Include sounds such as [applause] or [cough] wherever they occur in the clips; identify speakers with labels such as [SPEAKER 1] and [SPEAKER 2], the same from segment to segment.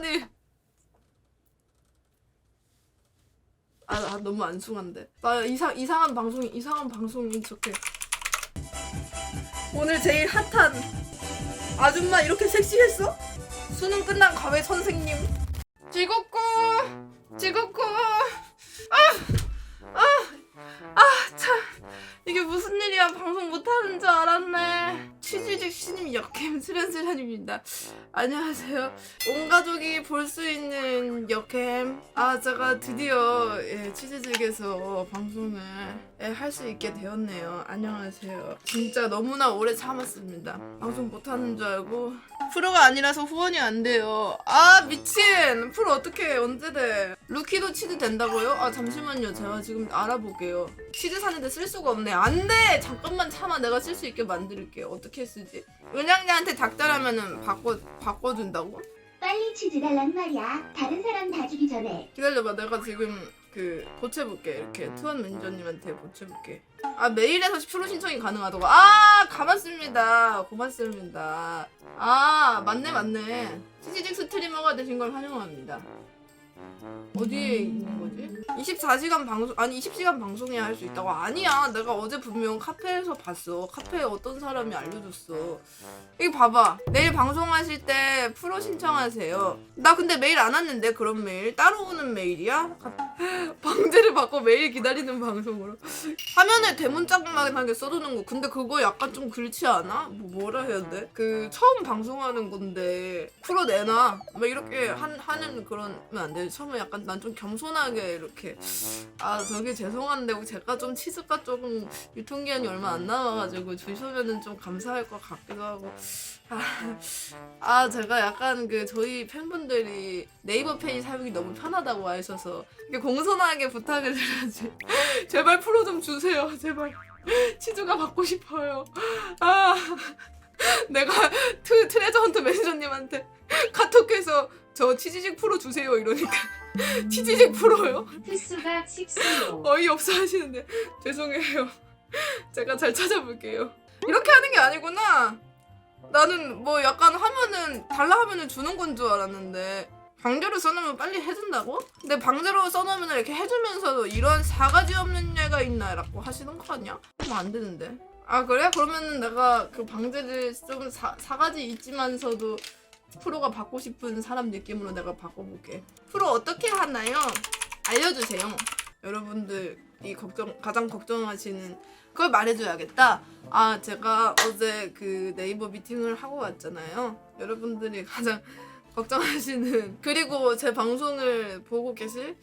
[SPEAKER 1] 아니. 아, 아 너무 안숭한데. 나 이상 이상한 방송 이상한 방송인 척해. 오늘 제일 핫한 아줌마 이렇게 섹시했어? 수능 끝난 과외 선생님. 즐겁고 즐겁고 아아아참 이게 무슨 일이야? 방송 못하는 줄 알았네. 취지직 신임 역캠 수련수련입니다. 안녕하세요. 온 가족이 볼 수 있는 역캠. 아 제가 드디어 예, 취지직에서 방송을 예, 할 수 있게 되었네요. 안녕하세요. 진짜 너무나 오래 참았습니다. 방송 못하는 줄 알고 프로가 아니라서 후원이 안 돼요. 아 미친! 프로 어떻게 언제 돼 루키도 치즈 된다고요? 아 잠시만요. 제가 지금 알아볼게요. 치즈 사는데 쓸 수가 없네. 안 돼! 잠깐만 참아. 내가 쓸 수 있게 만들게요 어떻게 쓰지? 은양이한테 닥달하면은 바꿔 바꿔준다고?
[SPEAKER 2] 빨리 치즈 달란 말이야. 다른 사람 다 주기 전에.
[SPEAKER 1] 기다려봐. 내가 지금 그 보채볼게. 이렇게 투원 매니저님한테 보채볼게. 아 메일에서 10% 신청이 가능하다고. 아 가봤습니다. 고맙습니다. 아 맞네 맞네. 치즈직 스트리머가 되신 걸 환영합니다 어디에 있는 거지? 24시간 방송 아니 20시간 방송해야 할 수 있다고 아니야 내가 어제 분명 카페에서 봤어 카페에 어떤 사람이 알려줬어 이거 봐봐 내일 방송하실 때 프로 신청하세요 나 근데 메일 안 왔는데 그런 메일 따로 오는 메일이야? 가- [laughs] 방제를 받고 매일 기다리는 방송으로 화면에 대문짝만하게 써두는 거 근데 그거 약간 좀 그렇지 않아? 뭐 뭐라 해야 돼? 그 처음 방송하는 건데 프로 내놔 막 이렇게 한, 하는 그러면 안 돼. 처음에 약간 난 좀 겸손하게 이렇게 아 저기 죄송한데 제가 좀 치즈가 조금 유통기한이 얼마 안 남아가지고 주시면은 좀 감사할 것 같기도 하고. 아, 아 제가 약간 그 저희 팬분들이 네이버 페이 사용이 너무 편하다고 하셔서 공손하게 부탁을 드려야지. [laughs] 제발 프로 좀 주세요. 제발. 치즈가 받고 싶어요. 아 내가 트, 트레저 헌트 매니저님한테 카톡해서 저 치즈직 프로 주세요 이러니까 [laughs] 치즈직 프로요?
[SPEAKER 2] 횟수가 칙수요.
[SPEAKER 1] 어이없어 하시는데 죄송해요 [laughs] 제가 잘 찾아볼게요 이렇게 하는 게 아니구나 나는 뭐 약간 하면은 달라 하면은 주는 건 줄 알았는데 방제로 써놓으면 빨리 해준다고? 근데 방제로 써놓으면 이렇게 해주면서도 이런 사가지 없는 얘가 있나 라고 하시는 거 아니야? 그럼 안 되는데 아 그래? 그러면은 내가 그 방제를 좀 사, 사가지 있지만서도 프로가 받고 싶은 사람 느낌으로 내가 바꿔볼게 프로 어떻게 하나요? 알려주세요 여러분들이 걱정 가장 걱정하시는 그걸 말해줘야겠다. 아 제가 어제 그 네이버 미팅을 하고 왔잖아요. 여러분들이 [laughs] 가장 걱정하시는 그리고 제 방송을 보고 계실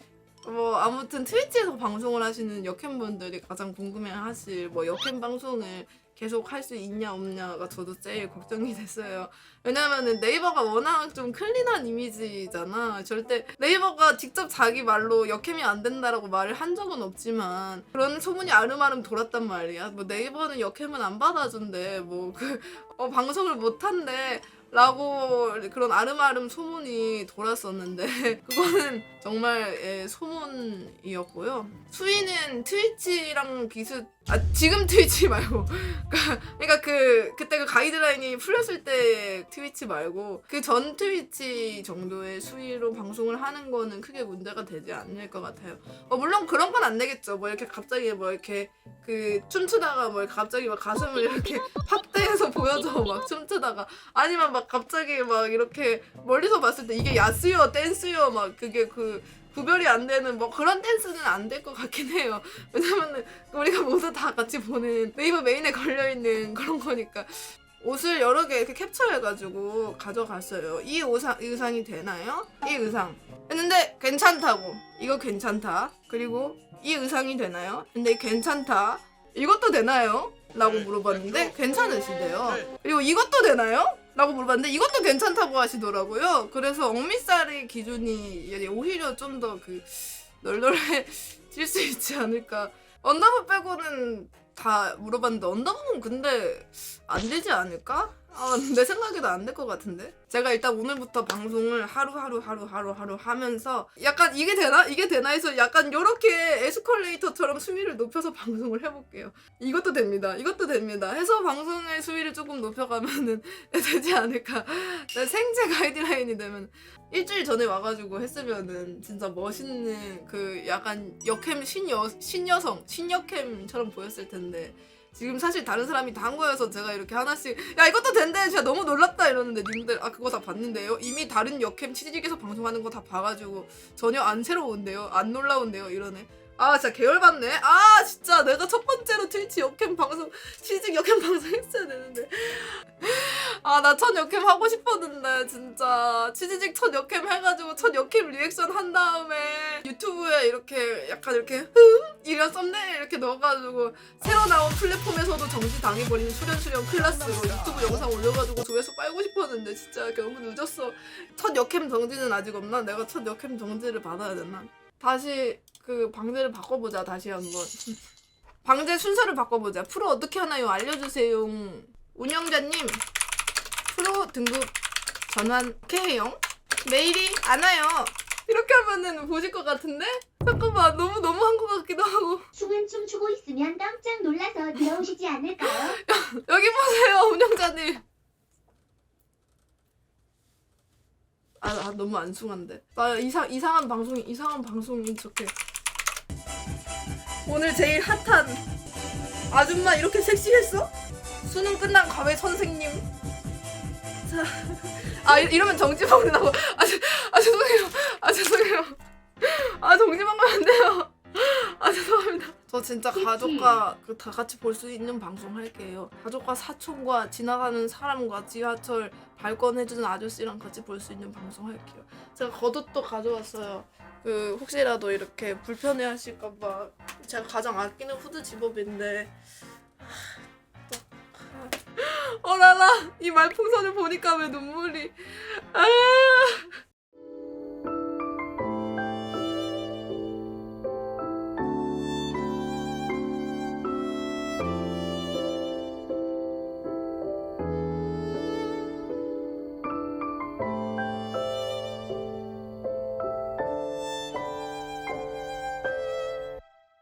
[SPEAKER 1] 뭐 아무튼 트위치에서 방송을 하시는 역캠분들이 가장 궁금해하실 뭐 역캠 방송을 계속 할 수 있냐 없냐가 저도 제일 걱정이 됐어요. 왜냐면은 네이버가 워낙 좀 클린한 이미지잖아. 절대 네이버가 직접 자기 말로 역캠이 안 된다라고 말을 한 적은 없지만 그런 소문이 아름아름 돌았단 말이야. 뭐 네이버는 역캠은 안 받아준대. 뭐 그 어, 방송을 못 한대. 라고 그런 아름아름 소문이 돌았었는데 [laughs] 그거는 정말 예, 소문이었고요. 수위는 트위치랑 비슷 아 지금 트위치 말고 [laughs] 그러니까, 그러니까 그 그때 그 가이드라인이 풀렸을 때 트위치 말고 그 전 트위치 정도의 수위로 방송을 하는 거는 크게 문제가 되지 않을 것 같아요. 어, 물론 그런 건 안 되겠죠. 뭐 이렇게 갑자기 뭐 이렇게 그 춤추다가 뭐 갑자기 막 가슴을 이렇게 [laughs] 확대해서 보여줘 막 춤추다가 아니면 막 갑자기 막 이렇게 멀리서 봤을 때 이게 야스요 댄스요 막 그게 그 구별이 안 되는 뭐 그런 댄스는 안 될 것 같긴 해요. [laughs] 왜냐면은 우리가 모두 다 같이 보는 네이버 메인에 걸려 있는 [laughs] 그런 거니까 옷을 여러 개 이렇게 캡처해가지고 가져갔어요. 이 의상 의상이 되나요? 이 의상 했는데 괜찮다고 이거 괜찮다. 그리고 이 의상이 되나요? 근데 괜찮다. 이것도 되나요? 라고 물어봤는데 괜찮으시대요. 그리고 이것도 되나요? 라고 물어봤는데 이것도 괜찮다고 하시더라고요. 그래서 억미살의 기준이 오히려 좀 더 그 널널해질 [laughs] 수 있지 않을까. 언더부 빼고는 다 물어봤는데 언더부는 근데 안 되지 않을까? 아, 내 생각에도 안 될 것 같은데? 제가 일단 오늘부터 방송을 하루하루 하루하루 하루 하면서 약간 이게 되나? 이게 되나 해서 약간 요렇게 에스컬레이터처럼 수위를 높여서 [laughs] 방송을 해볼게요. 이것도 됩니다. 이것도 됩니다. 해서 방송의 수위를 조금 높여가면은 [laughs] 되지 않을까. 내 생체 가이드라인이 되면 일주일 전에 와가지고 했으면은 진짜 멋있는 그 약간 역캠 신여, 신여성, 신여캠처럼 보였을 텐데 지금 사실 다른 사람이 다 한 거여서 제가 이렇게 하나씩 야 이것도 된대. 진짜 너무 놀랐다 이러는데 님들 아 그거 다 봤는데요? 이미 다른 역캠 치즈직에서 방송하는 거 다 봐가지고 전혀 안 새로운데요? 안 놀라운데요? 이러네 아 진짜 계열받네. 아 진짜 내가 첫 번째로 트위치 역캠 방송 치즈직 역캠 방송 했어야 되는데. 아 나 첫 역캠 하고 싶었는데 진짜. 치즈직 첫 역캠 해가지고 첫 역캠 리액션 한 다음에 유튜브에 이렇게 약간 이렇게 흠? 이런 썸네일 이렇게 넣어가지고 새로 나온 플랫폼에서도 정지 당해버리는 수련 수련 클래스로 유튜브 영상 올려가지고 조회수 빨고 싶었는데 진짜 너무 늦었어. 첫 역캠 정지는 아직 없나? 내가 첫 역캠 정지를 받아야 되나? 다시 그 방제를 바꿔보자 다시 한번 방제 순서를 바꿔보자 프로 어떻게 하나요? 알려주세요 운영자님 프로 등급 전환 어떻게 해요? 메일이 안 와요 이렇게 하면은 보실 것 같은데? 잠깐만 너무 너무 한 것 같기도 하고
[SPEAKER 2] 춤은 춤추고 있으면 깜짝 놀라서 들어오시지 않을까요? [laughs]
[SPEAKER 1] 여기 보세요 운영자님 아, 아 너무 안숭한데 나 이상 이상한 방송 이상한 방송인 척해 오늘 제일 핫한 아줌마 이렇게 섹시했어? 수능 끝난 과외 선생님. 자, 아 이- 이러면 정지방 나고. 아, 죄- 아 죄송해요. 아 죄송해요. 아 정지방 가면 안 돼요. 아 죄송합니다 저 진짜 가족과 그 다 같이 볼 수 있는 방송 할게요. 가족과 사촌과 지나가는 사람과 지하철 발권해주는 아저씨랑 같이 볼 수 있는 방송 할게요. 제가 겉옷도 가져왔어요. 그 혹시라도 이렇게 불편해 하실까봐 제가 가장 아끼는 후드 집업인데. 어라라! 이 말풍선을 보니까 왜 눈물이. 아